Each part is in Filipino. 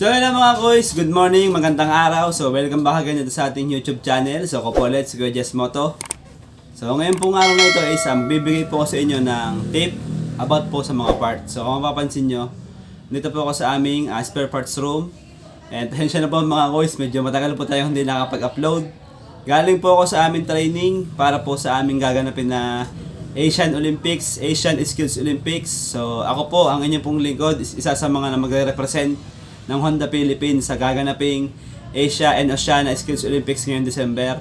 So hello mga boys, good morning, magandang araw. So welcome back again sa ating YouTube channel. So ako po ulit, si Jess Moto. So ngayon pong araw na ito is um, bibigay po ko sa inyo ng tip about po sa mga parts. So kung mapapansin nyo, dito po ako sa aming uh, spare parts room. And pasensya na po mga boys, medyo matagal po tayo hindi nakapag-upload. Galing po ako sa aming training para po sa aming gaganapin na Asian Olympics, Asian Skills Olympics. So ako po, ang inyong pong lingkod, is isa sa mga na magre-represent ng Honda Philippines sa gaganaping Asia and Oceania Skills Olympics ngayong December.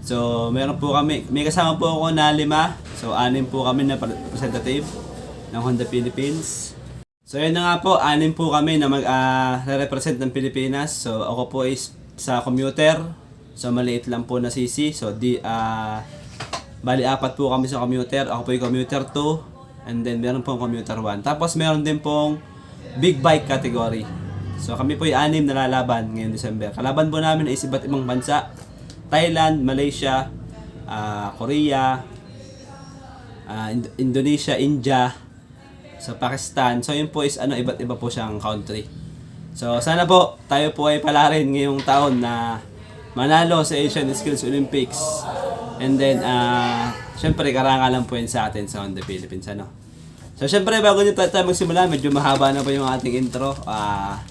So, meron po kami, may kasama po ako na lima. So, anim po kami na representative ng Honda Philippines. So, yun na nga po, anim po kami na mag-represent ng Pilipinas. So, ako po is sa commuter. So, maliit lang po na CC. So, di, ah, bali apat po kami sa commuter. Ako po yung commuter 2. And then, meron pong commuter 1. Tapos, meron din pong big bike category. So kami po yung anim na lalaban ngayong December. Kalaban po namin is iba't ibang bansa. Thailand, Malaysia, ah, Korea, ah, Ind- Indonesia, India, so Pakistan. So yun po is ano iba't iba po siyang country. So sana po tayo po ay pala rin ngayong taon na manalo sa Asian Skills Olympics. And then ah syempre karangalan po yun sa atin sa Honda Philippines ano. So syempre bago nyo tayo magsimula, medyo mahaba na po yung ating intro. Ah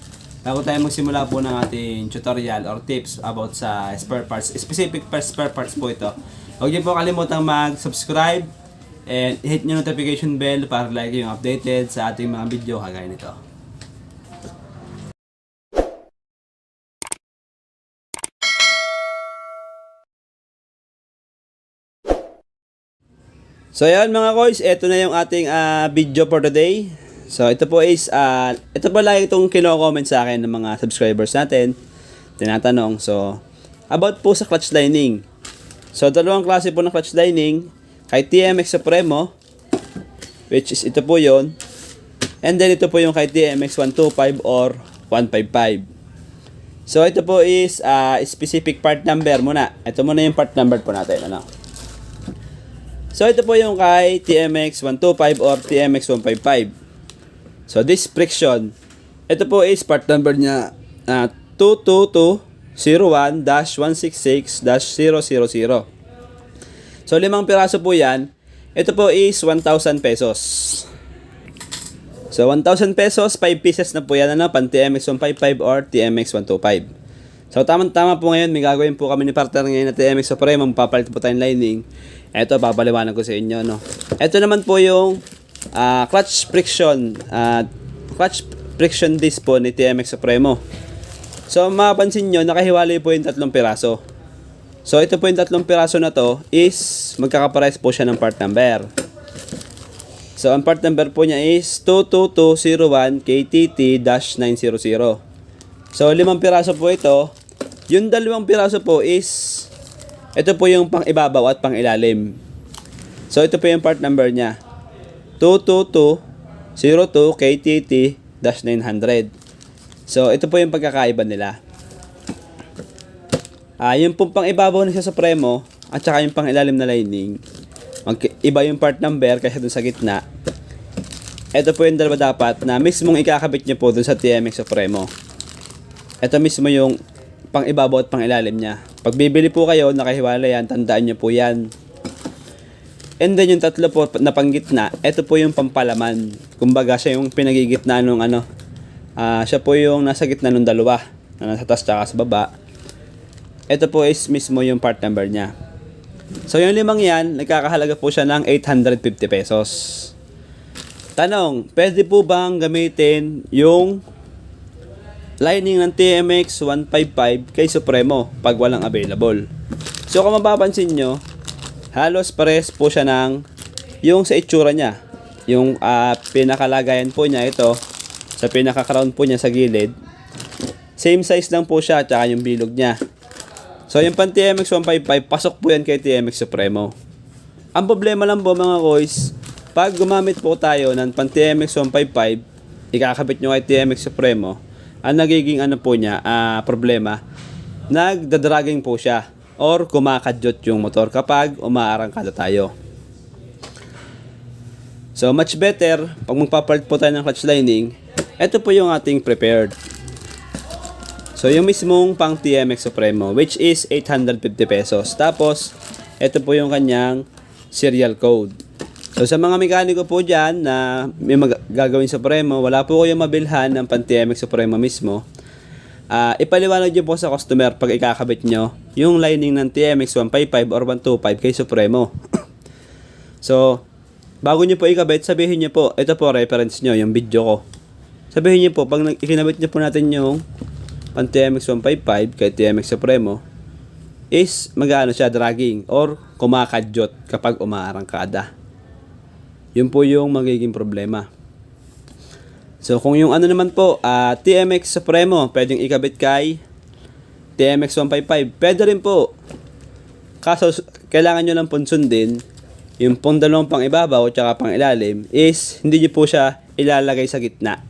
bago tayo magsimula po ng ating tutorial or tips about sa spare parts, specific pa spare parts po ito. Huwag niyo po kalimutang mag-subscribe and hit nyo notification bell para lagi yung updated sa ating mga video kagaya nito. So yan mga boys, ito na yung ating ah, video for today. So ito po is, ah, ito po lagi itong kino-comment sa akin ng mga subscribers natin. Tinatanong. So, about po sa clutch lining. So dalawang klase po ng clutch lining. Kay TMX Supremo, which is ito po yon And then ito po yung kay TMX 125 or 155. So ito po is ah, specific part number muna. Ito muna yung part number po natin. Ano? So ito po yung kay TMX 125 or TMX 155. So this friction, ito po is part number niya uh, 22201-166-000. So limang piraso po yan. Ito po is 1,000 pesos. So 1,000 pesos, 5 pieces na po yan ano, pan TMX 155 or TMX 125. So tamang-tama po ngayon, may gagawin po kami ni partner ngayon na TMX Supreme, magpapalit po tayong lining. Ito, papaliwanag ko sa inyo, no. Ito naman po yung ah, clutch friction, ah, clutch friction disc po ni TMX Supremo. So, mapapansin nyo, nakahiwalay po yung tatlong piraso. So, ito po yung tatlong piraso na to is magkakapares po siya ng part number. So, ang part number po niya is 22201 KTT-900. So, limang piraso po ito. Yung dalawang piraso po is ito po yung pang ibabaw at pang ilalim. So, ito po yung part number niya. 22202 KTT-900. So, ito po yung pagkakaiba nila. Ah, yung pong pang ibabaw na sa Supremo at saka yung pang ilalim na lining. Mag iba yung part number kaysa dun sa gitna. Ito po yung dalawa dapat na mismong ikakabit nyo po dun sa TMX Supremo. Ito mismo yung pang ibabaw at pang ilalim niya. Pag bibili po kayo, nakahiwala yan, tandaan nyo po yan. And then yung tatlo po na panggitna, ito po yung pampalaman. Kumbaga siya yung pinagigitna nung ano. ah siya po yung nasa gitna nung dalawa. Na nasa taas tsaka sa baba. Ito po is mismo yung part number niya. So yung limang yan, nagkakahalaga po siya ng 850 pesos. Tanong, pwede po bang gamitin yung lining ng TMX 155 kay Supremo pag walang available? So kung mapapansin nyo, halos pares po siya ng yung sa itsura niya. Yung ah, pinakalagayan po niya ito, sa pinaka-crown po niya sa gilid, same size lang po siya at yung bilog niya. So yung pan TMX 155, pasok po yan kay TMX Supremo. Ang problema lang po mga boys, pag gumamit po tayo ng pan TMX 155, ikakabit nyo kay TMX Supremo, ang nagiging ano po niya, ah, problema, nagdadragging po siya or kumakadyot yung motor kapag umaarangkada tayo. So much better, pag magpapalit po tayo ng clutch lining, ito po yung ating prepared. So, yung mismong pang TMX Supremo, which is 850 pesos. Tapos, ito po yung kanyang serial code. So, sa mga mekaniko po dyan na may mag- gagawin Supremo, wala po kayong mabilhan ng pang TMX Supremo mismo. Ah, ipaliwanag nyo po sa customer pag ikakabit nyo yung lining ng TMX 155 or 125 kay Supremo. so, bago nyo po ikabit, sabihin nyo po, ito po reference nyo, yung video ko. Sabihin nyo po, pag ikinabit nyo po natin yung pang TMX 155 kay TMX Supremo, is mag-ano siya, dragging or kumakadyot kapag umaarangkada. Yun po yung magiging problema. So kung yung ano naman po, ah, TMX Supremo, pwedeng ikabit kay TMX 155. Pwede rin po. Kaso kailangan nyo lang pong sundin yung pong dalawang pang ibabaw at saka pang ilalim is hindi nyo po siya ilalagay sa gitna.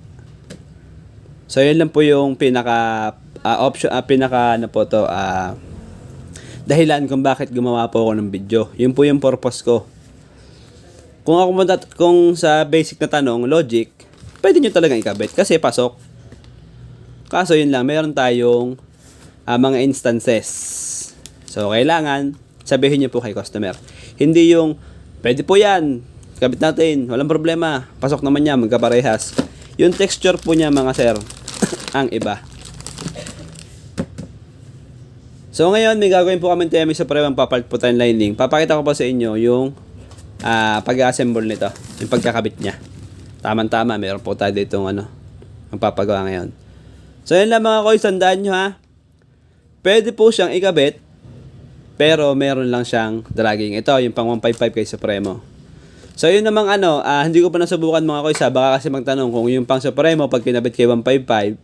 So yun lang po yung pinaka ah, option ah, pinaka ano po to ah, dahilan kung bakit gumawa po ako ng video. Yun po yung purpose ko. Kung ako matat- kung sa basic na tanong, logic, pwede nyo talagang ikabit kasi pasok. Kaso yun lang, meron tayong ah, mga instances. So, kailangan sabihin nyo po kay customer. Hindi yung, pwede po yan, kabit natin, walang problema, pasok naman niya, magkaparehas. Yung texture po niya mga sir, ang iba. So ngayon, may gagawin po kami TMX sa parehong papalit po tayong lining. Papakita ko po sa inyo yung ah, pag-assemble nito, yung pagkakabit niya. Tama-tama, meron po tayo dito ano, ang papagawa ngayon. So yun lang mga koy, tandaan nyo ha. Pwede po siyang ikabit, pero meron lang siyang dragging. Ito, yung pang 155 kay Supremo. So yun namang ano, ah, hindi ko pa nasubukan mga koy sa baka kasi magtanong kung yung pang Supremo pag kinabit kay 155,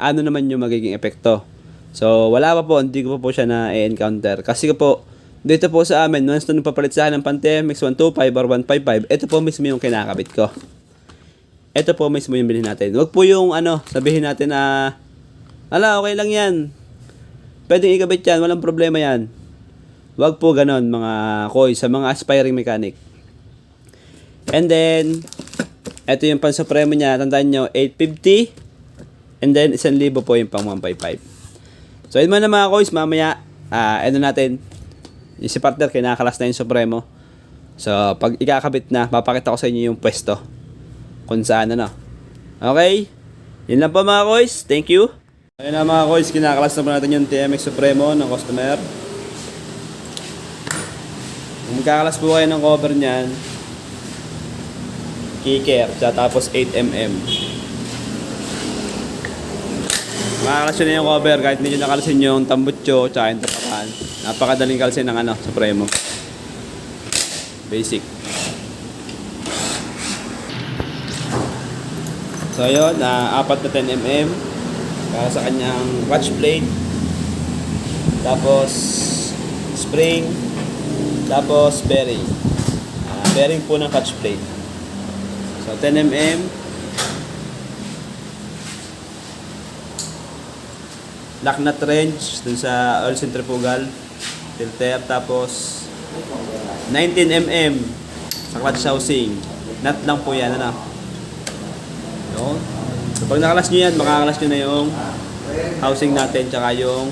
ano naman yung magiging epekto. So wala pa po, hindi ko pa po siya na-encounter. Kasi po, dito po sa amin, once na nagpapalit sa akin ng Pantene X125 or 155, ito po mismo yung kinakabit ko. Ito po mismo yung bilhin natin. Huwag po yung ano, sabihin natin na, ala, okay lang yan. Pwedeng ikabit yan, walang problema yan. Huwag po ganon mga koy sa mga aspiring mechanic. And then, ito yung pang supremo niya, tandaan nyo, 850. And then, 1,000 po yung pang 155. So, yun man na mga koys, mamaya, ah, ano natin, yung si partner, kinakalas na yung supremo. So, pag ikakabit na, papakita ko sa inyo yung pwesto. Kung saan, ano. Okay? Yun lang po mga koys. Thank you. Ayun na mga koys, kinakalas na po natin yung TMX Supremo ng customer. Kung magkakalas po kayo ng cover niyan, kicker, tapos 8mm. Makakalas na yung cover kahit nyo nakalasin yung tambutso tsaka yung tapakan. Napakadaling kalsin ng ano, Supremo. Basic. So yun, na apat na 10mm para sa kanyang clutch plate. Tapos spring. Tapos bearing. Ah, bearing po ng clutch plate. So 10mm. Lock nut wrench dun sa oil centrifugal filter tapos 19mm sa clutch housing. Nut lang po yan ano. Yun. So pag nakalas nyo yan, makakalas nyo na yung housing natin tsaka yung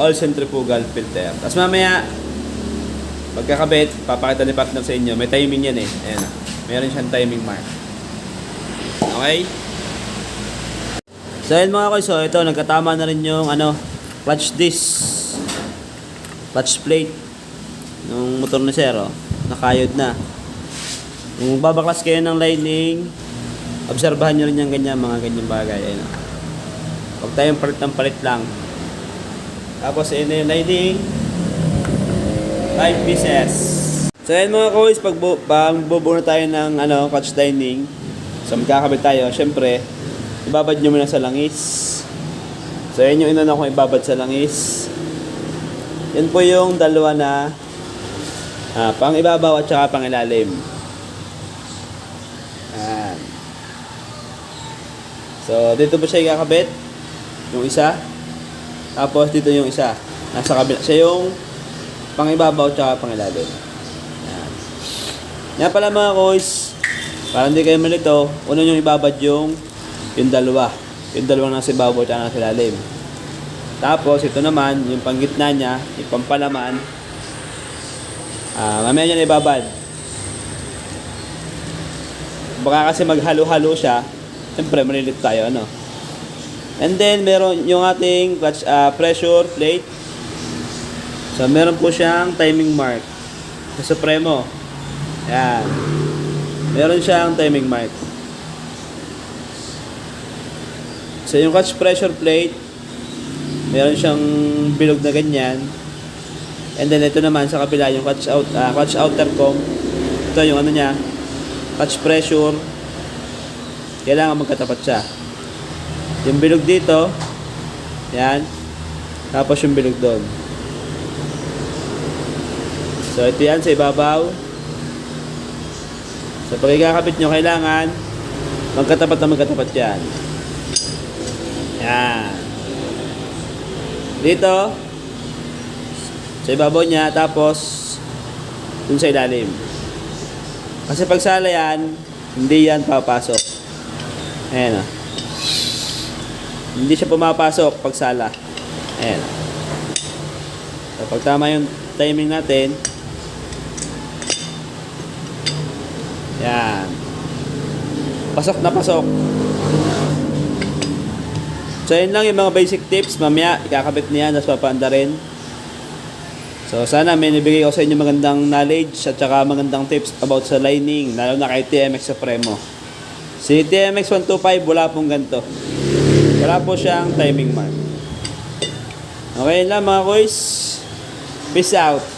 oil centrifugal filter. Tapos mamaya, pagkakabit, papakita ni partner sa inyo, may timing yan eh. Ayan. Meron siyang timing mark. Okay? So yun mga koy, so ito, nagkatama na rin yung ano, clutch disc, clutch plate, ng motor na sir, oh. nakayod na. Kung babaklas kayo ng lining, obserbahan nyo rin yung ganyan, mga ganyan bagay. Ayun. Huwag tayong palit ng palit lang. Tapos ayun na yung lining, 5 pieces. So yun mga koys, pag, bu- bubuo na tayo ng ano, clutch lining, so magkakabit tayo, syempre, ibabad nyo muna sa langis. So, yun yung inuna kong ibabad sa langis. Yan po yung dalawa na ah, pang ibabaw at saka pang ilalim. So, dito po siya ikakabit. Yung isa. Tapos, dito yung isa. Nasa kabila. Siya yung pang ibabaw at saka pang ilalim. Yan. Yan pala mga koys. Para hindi kayo malito, una yung ibabad yung yung dalawa. Yung dalawang nasa ibabaw at nasa ilalim. Tapos, ito naman, yung panggitna niya, yung pampalaman. Ah, mamaya niya ibabad. Baka kasi maghalo-halo siya. Siyempre, malilit tayo, ano. And then, meron yung ating clutch, ah, pressure plate. So, meron po siyang timing mark. Sa Supremo. Yan. Meron siyang timing mark. So, yung clutch pressure plate, meron siyang bilog na ganyan. And then, ito naman sa kapila, yung clutch, out, ah, clutch outer comb. Ito yung ano niya, clutch pressure. Kailangan magkatapat siya. Yung bilog dito, yan. Tapos yung bilog doon. So, ito yan sa ibabaw. So, pag ikakabit nyo, kailangan magkatapat na magkatapat yan. Yan. Dito, sa ibabaw niya, tapos dun sa ilalim. Kasi pag sala yan, hindi yan papasok. Ayan o. Hindi siya pumapasok pag sala. Ayan. So, pag tama yung timing natin, yan. Pasok na pasok. So, yun lang yung mga basic tips. Mamaya, ikakabit niya, tapos papaanda rin. So, sana may nabigay ako sa inyo magandang knowledge at saka magandang tips about sa lining, lalo na kay TMX Supremo. Si TMX 125, wala pong ganito. Wala po siyang timing mark. Okay lang mga boys. Peace out.